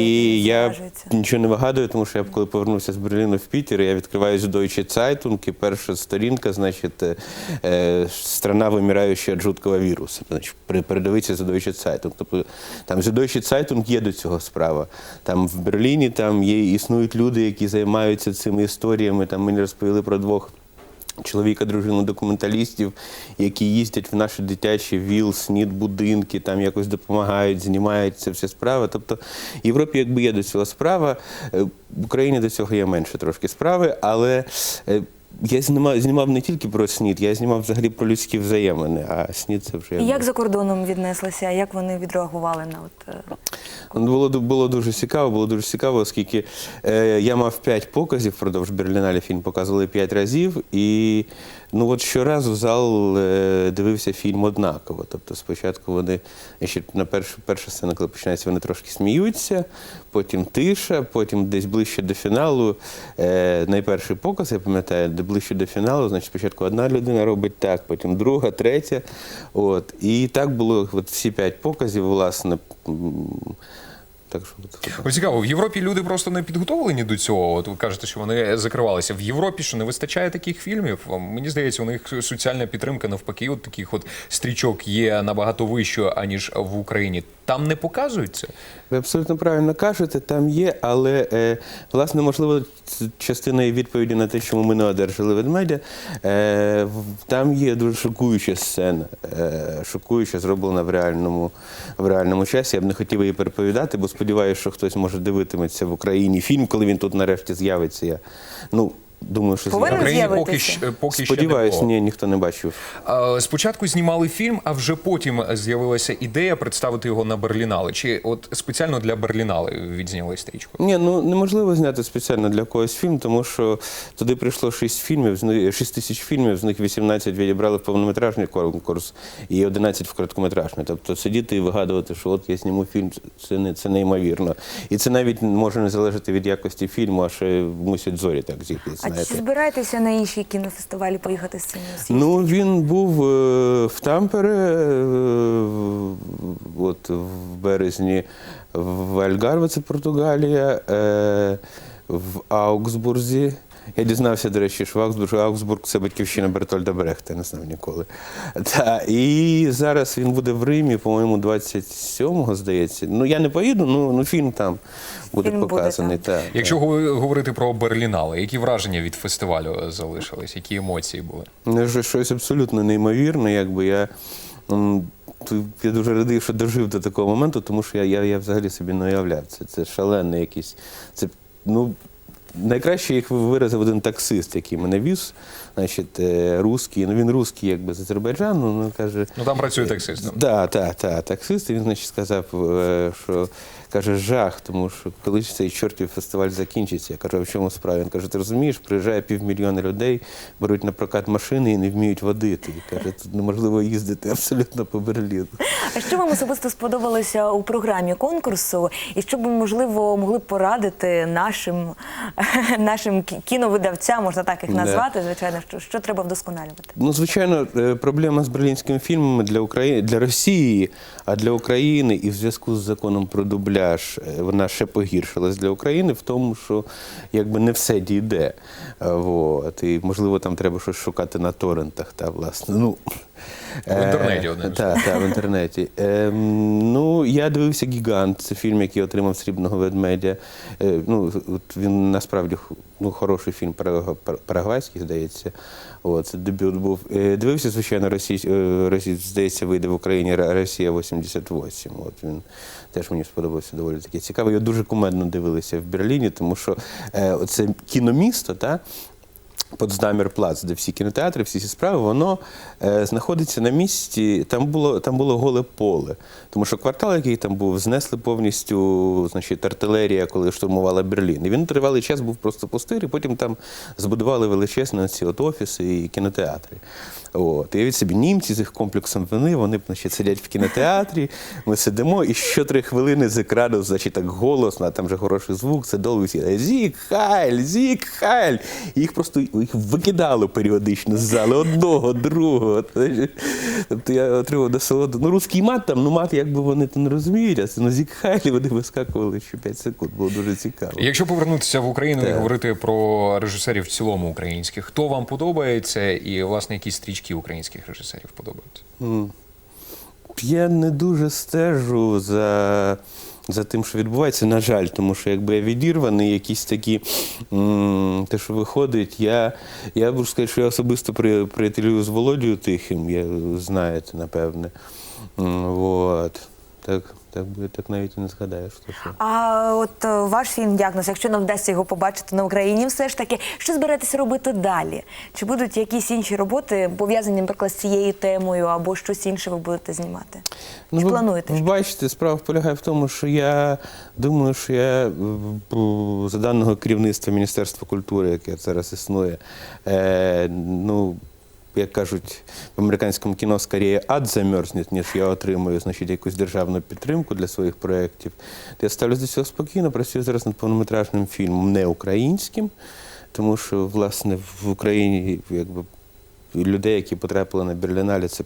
І я нічого не вигадую, тому що я коли повернувся з Берліну в Пітер, я відкриваю Deutsche Zeitung, і перша сторінка, значить, е, е, страна вимираюча від жуткого вірусу. Значить, передивитися за Deutsche Zeitung. Тобто там за Deutsche Zeitung є до цього справа. Там в Берліні там є, існують люди, які займаються цими історіями. Там мені розповіли про двох чоловіка, дружину документалістів, які їздять в наші дитячі ВІЛ, СНІД будинки, там якось допомагають, знімають це все справа. Тобто в Європі якби є до цього справа, е, в Україні до цього є менше трошки справи, але. Я знімав, знімав не тільки про СНІД, я знімав взагалі про людські взаємини, а СНІД це вже І як за кордоном віднеслися? Як вони відреагували на от е, Ну, Було, було дуже цікаво, було дуже цікаво, оскільки е, я мав п'ять показів впродовж Берлінале фільм показували п'ять разів. І ну от щоразу зал е, дивився фільм однаково. Тобто спочатку вони ще на першу, перша сцена, коли починається, вони трошки сміються, потім тиша, потім десь ближче до фіналу. Е, найперший показ, я пам'ятаю, де ближче до фіналу, значить, спочатку одна людина робить так, потім друга, третя. От. І так було от всі п'ять показів, власне. Так що Ось цікаво, в Європі люди просто не підготовлені до цього. От ви кажете, що вони закривалися. В Європі що не вистачає таких фільмів. Мені здається, у них соціальна підтримка навпаки, от таких от стрічок є набагато вищою, аніж в Україні. Там не показують це. Ви абсолютно правильно кажете, там є, але е, власне, можливо, частина і відповіді на те, чому ми не одержали ведмедя. Е, там є дуже шокуюча сцена, е, шокуюча, зроблена в реальному, в реальному часі. Я б не хотів її переповідати, бо сподіваюся, що хтось може дивитиметься в Україні фільм, коли він тут нарешті з'явиться. Я ну думаю, що Повинен Україні з'явиться. поки, з'явитися. щ- поки ще не Сподіваюсь, ні, ніхто не бачив. Спочатку знімали фільм, а вже потім з'явилася ідея представити його на Берлінали. Чи от спеціально для Берлінали відзняли стрічку? Ні, ну неможливо зняти спеціально для когось фільм, тому що туди прийшло 6 фільмів, з них 6 тисяч фільмів, з них 18 відібрали в повнометражний конкурс і 11 в короткометражний. Тобто сидіти і вигадувати, що от я зніму фільм, це не це неймовірно. І це навіть може не залежати від якості фільму, а ще мусять зорі так зійти. А чи збираєтеся на інші кінофестивалі поїхати з цим? Ну, він був е, в Тампере, е, от в березні, в Альгарве, це Португалія, е, в Аугсбурзі. Я дізнався, до речі, що Аугсбург, Аугсбург це батьківщина Бертольда Брехта, не знав ніколи. Та, і зараз він буде в Римі, по-моєму, 27-го, здається. Ну, я не поїду, ну, ну фільм там буде Фільм буде показаний. там. та, Якщо говор- говорити про Берлінали, які враження від фестивалю залишились? Які емоції були? Ну, що- щось абсолютно неймовірне, якби я. м, ту- Я дуже радий, що дожив до такого моменту, тому що я, я, я взагалі собі не уявляв. Це, це шалений якийсь. Це, ну, найкраще їх виразив один таксист, який мене віз, значить, е, русський. Ну, він русський, якби з Азербайджану, ну, каже. Ну там працює таксист. Так, так, так, таксист. І він, значить, сказав, е, що каже, жах, тому що коли ж цей чортів фестиваль закінчиться, я кажу, а в чому справа? Він каже, ти розумієш, приїжджає півмільйона людей, беруть на прокат машини і не вміють водити. І каже, тут неможливо їздити абсолютно по Берліну. А що вам особисто сподобалося у програмі конкурсу, і що б можливо могли б порадити нашим, нашим кіновидавцям, можна так їх назвати, звичайно, що, що треба вдосконалювати? Ну, звичайно, е, проблема з берлінськими фільмами для України для Росії, а для України і в зв'язку з законом про дубляж е, вона ще погіршилась для України в тому, що якби не все дійде. Е, Вот. І можливо там треба щось шукати на торрентах, та власне. Ну, В інтернеті, е, Так, так, в інтернеті. Ем, ну, я дивився Гігант. Це фільм, який отримав срібного ведмедя. Е, ну, от він насправді ну, хороший фільм параг- парагвайський, здається. От, це дебют був. Е, дивився, звичайно, Росій, е, Росій, здається, вийде в Україні Росія 88. От він теж мені сподобався доволі таке цікаво. Я дуже кумедно дивилися в Берліні, тому що е, це кіномісто, та, Потсдамер Плац, де всі кінотеатри, всі ці справи, воно е, знаходиться на місці. Там було там було голе поле. Тому що квартал, який там був, знесли повністю значить, артилерія, коли штурмувала Берлін. І він тривалий час був просто пустий, і потім там збудували величезні ці от офіси і кінотеатри. От. І від собі німці з їх комплексом вини, вони значить, сидять в кінотеатрі, ми сидимо, і щотри хвилини з екрану, значить, так голосно, а там вже хороший звук, це довго всі Зік, Хайль, Зік, Хайль. І їх просто їх викидало періодично з зали, одного, другого. Тобто я отримав насолоду. Ну, русський мат там, ну мат, якби вони то не розуміють, а це ну, Зік Хайлі, вони вискакували ще 5 секунд, було дуже цікаво. Якщо повернутися в Україну і говорити про режисерів в цілому українських, хто вам подобається, і власне які стрічки українських режисерів подобаються? Я не дуже стежу за, за тим, що відбувається, на жаль, тому що якби я відірваний, якісь такі те, що виходить, я, я можу сказати, що я особисто при, приятелюю з Володією Тихим, я знаєте, напевне. От. Так, так, би- так навіть і не згадаєш. Що, що. А от е, ваш фільм діагноз, якщо нам вдасться його побачити на Україні, все ж таки, що збираєтеся робити далі? Чи будуть якісь інші роботи пов'язані, наприклад, з цією темою, або щось інше ви будете знімати? Чи Ну, ви- плануєте? Ви бачите, справа полягає в тому, що я думаю, що я е, б- за даного керівництва Міністерства культури, яке зараз існує, е, ну. Як кажуть в американському кіно, скоріше ад замерзне, ніж я отримую значить, якусь державну підтримку для своїх проєктів. Я ставлюся до цього спокійно, працюю зараз над повнометражним фільмом, не українським, тому що, власне, в Україні якби людей, які потрапили на Берліналі, це